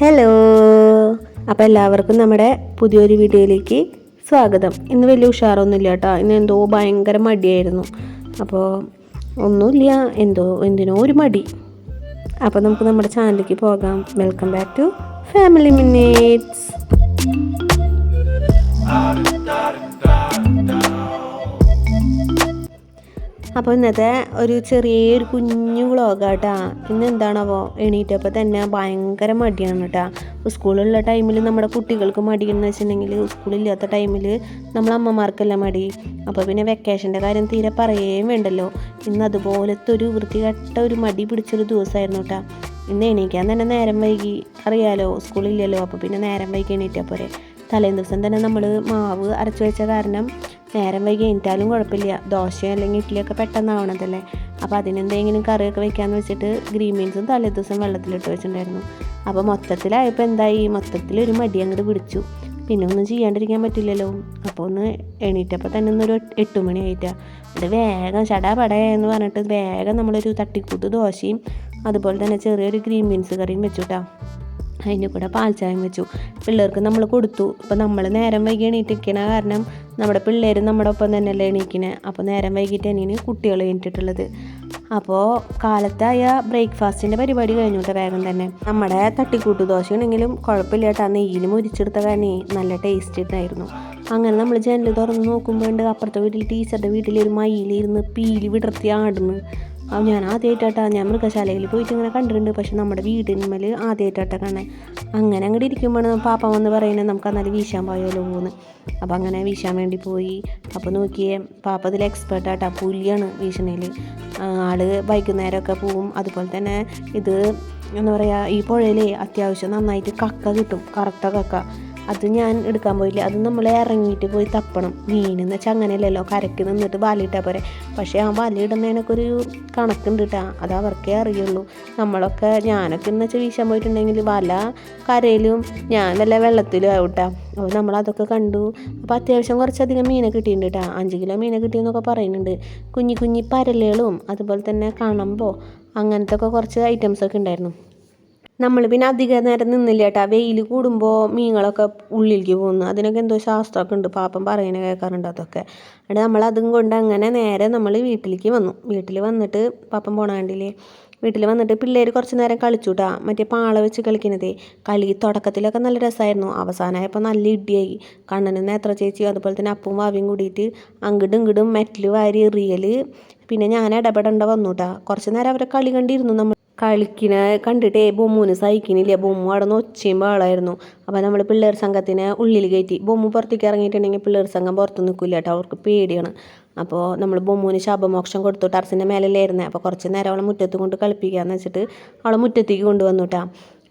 Hello അപ്പോൾ എല്ലാവർക്കും നമ്മുടെ പുതിയൊരു വീഡിയോയിലേക്ക് സ്വാഗതം. ഇന്ന് വലിയ ഉഷാറൊന്നുമില്ല കേട്ടോ. ഇന്ന് എന്തോ ഭയങ്കര മടിയായിരുന്നു. അപ്പോൾ ഒന്നുമില്ല. എന്തോ എന്തിനോ ഒരു മടി. അപ്പോൾ നമുക്ക് നമ്മുടെ ചാനലിലേക്ക് പോകാം. Welcome back to family minutes അപ്പോൾ ഇന്നത്തെ ഒരു ചെറിയൊരു കുഞ്ഞു വ്ളോഗാട്ടാ. ഇന്ന് എന്താണാവോ? എണീറ്റപ്പോൾ തന്നെ ഭയങ്കര മടിയാണ് കേട്ടാ. സ്കൂളിലുള്ള ടൈമിൽ നമ്മുടെ കുട്ടികൾക്ക് മടിയെന്ന് വെച്ചിട്ടുണ്ടെങ്കിൽ സ്കൂളില്ലാത്ത ടൈമിൽ നമ്മൾ അമ്മമാർക്കല്ല മടി. അപ്പോൾ പിന്നെ വെക്കേഷന്റെ കാര്യം തീരെ പറയുകയും വേണ്ടല്ലോ. ഇന്ന് അതുപോലത്തെ ഒരു വൃത്തികെട്ട ഒരു മടി പിടിച്ചൊരു ദിവസമായിരുന്നു കേട്ടാ. ഇന്ന് എണീക്കാൻ തന്നെ നേരം വൈകി. അറിയാലോ? സ്കൂളില്ലല്ലോ. അപ്പോൾ പിന്നെ നേരം വൈകി എണീറ്റപ്പോൾ തലേ ദിവസം തന്നെ നമ്മൾ മാവ് അരച്ചു വെച്ച കാരണം നേരം വൈകി എണീറ്റാലും കുഴപ്പമില്ല. ദോശയോ അല്ലെങ്കിൽ ഇഡ്ഡലിയൊക്കെ പെട്ടെന്നാവണതല്ലേ? അപ്പോൾ അതിനെന്തെങ്കിലും കറിയൊക്കെ വെക്കാമെന്ന് വെച്ചിട്ട് ഗ്രീൻ ബീൻസും തലേ ദിവസം വെള്ളത്തിലിട്ട് വെച്ചിട്ടുണ്ടായിരുന്നു. അപ്പോൾ മൊത്തത്തിലായപ്പോൾ എന്തായി? മൊത്തത്തിൽ ഒരു മടി അങ്ങോട്ട് പിടിച്ചു. പിന്നെ ഒന്നും ചെയ്യാണ്ടിരിക്കാൻ പറ്റില്ലല്ലോ. അപ്പോൾ ഒന്ന് എണീറ്റപ്പോൾ തന്നെ ഒന്നൊരു എട്ട് മണി ആയിട്ടാ. അത് വേഗം ചടാ പടേ എന്ന് പറഞ്ഞിട്ട് വേഗം നമ്മളൊരു തട്ടിക്കൂട്ട് ദോശയും അതുപോലെ തന്നെ ചെറിയൊരു ഗ്രീൻ ബീൻസ് കറിയും വെച്ചു കേട്ടോ അതിന്റെ കൂടെ പാൽച്ചായം ചായം വെച്ചു. പിള്ളേർക്ക് നമ്മൾ കൊടുത്തു. അപ്പോൾ നമ്മൾ നേരം വൈകി എണീറ്റിരിക്കണ കാരണം നമ്മുടെ പിള്ളേർ നമ്മുടെ ഒപ്പം തന്നെയല്ലേ എണീക്കണേ. അപ്പോൾ നേരം വൈകിട്ട് തന്നെയാണ് കുട്ടികൾ എണീറ്റിട്ടുള്ളത്. അപ്പോൾ കാലത്തായ ബ്രേക്ക്ഫാസ്റ്റിന്റെ പരിപാടി കഴിഞ്ഞു കേട്ടോ വേഗം തന്നെ. നമ്മുടെ തട്ടിക്കൂട്ട് ദോശ ആണെങ്കിലും കുഴപ്പമില്ല കേട്ടോ നെയ്യിൽ മുരിച്ചെടുത്ത കാരണേ നല്ല ടേസ്റ്റ് ഉണ്ടായിരുന്നു. അങ്ങനെ നമ്മൾ ജനൽ തുറന്ന് നോക്കുമ്പോൾ അപ്പുറത്തെ വീട്ടിൽ ടീച്ചറുടെ വീട്ടിൽ ഒരു മയിലിരുന്ന് പീലി വിടർത്തി ആടുന്നു. അപ്പോൾ ഞാൻ ആദ്യമായിട്ടാ ഞാൻ മൃഗശാലയിൽ പോയിട്ട് ഇങ്ങനെ കണ്ടിട്ടുണ്ട്. പക്ഷെ നമ്മുടെ വീടിന്മേൽ ആദ്യമായിട്ടാട്ട കാണാൻ. അങ്ങനെ അങ്ങോട്ട് ഇരിക്കുമ്പോൾ പാപ്പ വന്ന് പറയുന്നത് നമുക്ക് അന്നേരം വീശാൻ പോയാലോ എന്ന്. അപ്പോൾ അങ്ങനെ വീശാൻ വേണ്ടി പോയി. അപ്പോൾ നോക്കിയേ പാപ്പ ഇതിൽ എക്സ്പേർട്ടാട്ടാ പുലിയാണ് വീശണയിൽ ആൾ വൈകുന്നേരമൊക്കെ പോവും. അതുപോലെ തന്നെ ഇത് എന്താ പറയുക ഈ പുഴയിലേ അത്യാവശ്യം നന്നായിട്ട് കക്ക കിട്ടും കറുത്ത കക്ക. അത് ഞാൻ എടുക്കാൻ പോയില്ല അത് നമ്മൾ ഇറങ്ങിയിട്ട് പോയി തപ്പണം. മീനെന്ന് വെച്ചാൽ അങ്ങനെയല്ലല്ലോ. കരയ്ക്ക് നിന്നിട്ട് ബാലിയിട്ടാൽ പോരെ. പക്ഷേ ആ ബാലിടുന്നതിനൊക്കെ ഒരു കണക്കുണ്ട് കേട്ടോ അത് അവർക്കേ അറിയുള്ളൂ. നമ്മളൊക്കെ ഞാനൊക്കെ എന്ന് വെച്ചാൽ വീശാൻ പോയിട്ടുണ്ടെങ്കിൽ വല കരയിലും ഞാൻ വല്ല വെള്ളത്തിലും ആവട്ടാ അപ്പോൾ നമ്മളതൊക്കെ കണ്ടു. അപ്പോൾ അത്യാവശ്യം കുറച്ചധികം മീനെ കിട്ടിയിട്ടുണ്ട് കേട്ടോ അഞ്ച് കിലോ മീനെ കിട്ടിയെന്നൊക്കെ പറയുന്നുണ്ട്. കുഞ്ഞി കുഞ്ഞി പരലുകളും അതുപോലെ തന്നെ കണമ്പോ അങ്ങനത്തെ ഒക്കെ കുറച്ച് ഐറ്റംസൊക്കെ ഉണ്ടായിരുന്നു. നമ്മൾ പിന്നെ അധിക നേരം നിന്നില്ല കേട്ടോ. വെയിൽ കൂടുമ്പോൾ മീനുകളൊക്കെ ഉള്ളിലേക്ക് പോകുന്നു. അതിനൊക്കെ എന്തോ ശാസ്ത്രമൊക്കെ ഉണ്ട്. പാപ്പം പറയുന്നത് കേൾക്കാറുണ്ട് അതൊക്കെ. എന്നിട്ട് നമ്മൾ അതും കൊണ്ട് അങ്ങനെ നേരെ നമ്മൾ വീട്ടിലേക്ക് വന്നു. വീട്ടിൽ വന്നിട്ട് പാപ്പം പോണാണ്ടില്ലേ വീട്ടിൽ വന്നിട്ട് പിള്ളേർ കുറച്ച് നേരം കളിച്ചു കേട്ടോ മറ്റേ പാള വെച്ച് കളിക്കുന്നതേ കളി തുടക്കത്തിലൊക്കെ നല്ല രസമായിരുന്നു അവസാനമായപ്പോൾ നല്ല ഇടിയായി. കണ്ണനും നേത്ര ചേച്ചി അതുപോലെ തന്നെ അപ്പും വാവിയും കൂടിയിട്ട് അങ്ങോട്ടും ഇങ്ങോട്ടും മെറ്റൽ വാരി എറിയൽ പിന്നെ ഞാൻ ഇടപെടേണ്ട വന്നു കേട്ടോ കുറച്ച് നേരം അവരെ കളി കണ്ടിരുന്നു നമ്മൾ. കളിക്കണ കണ്ടിട്ടേ ബൊമ്മൂന് സഹിക്കണില്ല. ബൊമ്മു അവിടെ നിന്ന് ഒച്ചയും ബഹളമായിരുന്നു. അപ്പോൾ നമ്മൾ പിള്ളേർ സംഘത്തിനെ ഉള്ളിൽ കയറ്റി. ബൊമ്മു പുറത്തേക്ക് ഇറങ്ങിയിട്ടുണ്ടെങ്കിൽ പിള്ളേർ സംഘം പുറത്ത് നിൽക്കില്ല കേട്ടോ. അവർക്ക് പേടിയാണ്. അപ്പോൾ നമ്മൾ ബൊമ്മൂന് ശാപമോക്ഷം കൊടുത്തു. ടർസിന്റെ മേലല്ലായിരുന്നേ. അപ്പോൾ കുറച്ച് നേരം അവളെ മുറ്റത്ത് കൊണ്ട് കളിപ്പിക്കാമെന്ന് വെച്ചിട്ട് അവളെ മുറ്റത്തേക്ക് കൊണ്ടുവന്നു കേട്ടോ.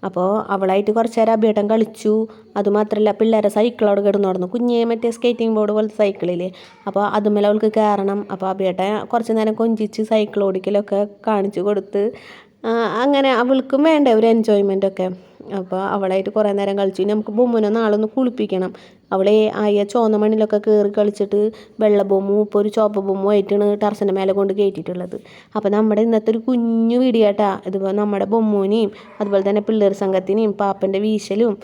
അപ്പോൾ അവളായിട്ട് കുറച്ച് നേരം അഭ്യൂട്ടം കളിച്ചു. അതുമാത്രമല്ല പിള്ളേരെ സൈക്കിൾ അവിടെ കിടന്നു നടന്നു കുഞ്ഞേ മറ്റേ സ്കേറ്റിംഗ് ബോർഡ് പോലത്തെ സൈക്കിളില്ലേ? അപ്പോൾ അതുമേലെ അവൾക്ക് കയറണം. അപ്പോൾ അഭിയേട്ടൻ കുറച്ച് നേരം കൊഞ്ചിച്ച് സൈക്കിൾ ഓടിക്കലൊക്കെ കാണിച്ചു കൊടുത്ത് അങ്ങനെ അവൾക്കും വേണ്ടേ ഒരു എൻജോയ്മെന്റ് ഒക്കെ? അപ്പോൾ അവളായിട്ട് കുറേ നേരം കളിച്ചു. ഇനി നമുക്ക് ബൊമ്മനെ നാളെ ഒന്ന് കുളിപ്പിക്കണം. അവളെ ആയ ചുവന്ന മണ്ണിലൊക്കെ കയറി കളിച്ചിട്ട് വെള്ള ബൊമ്മും ഇപ്പോൾ ഒരു ചുവപ്പ് ബൊമ്മും ആയിട്ടാണ് ടർസന്റെ മേലെ കൊണ്ട് കയറ്റിയിട്ടുള്ളത് അപ്പോൾ നമ്മുടെ ഇന്നത്തെ ഒരു കുഞ്ഞു വീഡിയോ കേട്ടാ ഇതിപ്പോൾ നമ്മുടെ ബൊമ്മൂനെയും അതുപോലെ തന്നെ പിള്ളേർ സംഘത്തിനെയും പാപ്പന്റെ വീശലും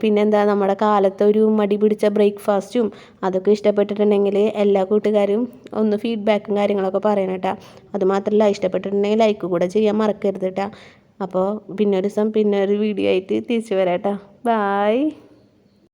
പിന്നെന്താ നമ്മുടെ കാലത്തെ ഒരു മടി പിടിച്ച ബ്രേക്ക്ഫാസ്റ്റും അതൊക്കെ ഇഷ്ടപ്പെട്ടിട്ടുണ്ടെങ്കിൽ എല്ലാ കൂട്ടുകാരും ഒന്ന് ഫീഡ്ബാക്കും കാര്യങ്ങളൊക്കെ പറയണം കേട്ടോ അതുമാത്രമല്ല ഇഷ്ടപ്പെട്ടിട്ടുണ്ടെങ്കിൽ ലൈക്ക് കൂടെ ചെയ്യാൻ മറക്കരുത് കേട്ടോ അപ്പോൾ പിന്നെ ഒരു ദിവസം പിന്നെ ഒരു വീഡിയോ ആയിട്ട് തിരിച്ചു വരാം കേട്ടോ ബായ്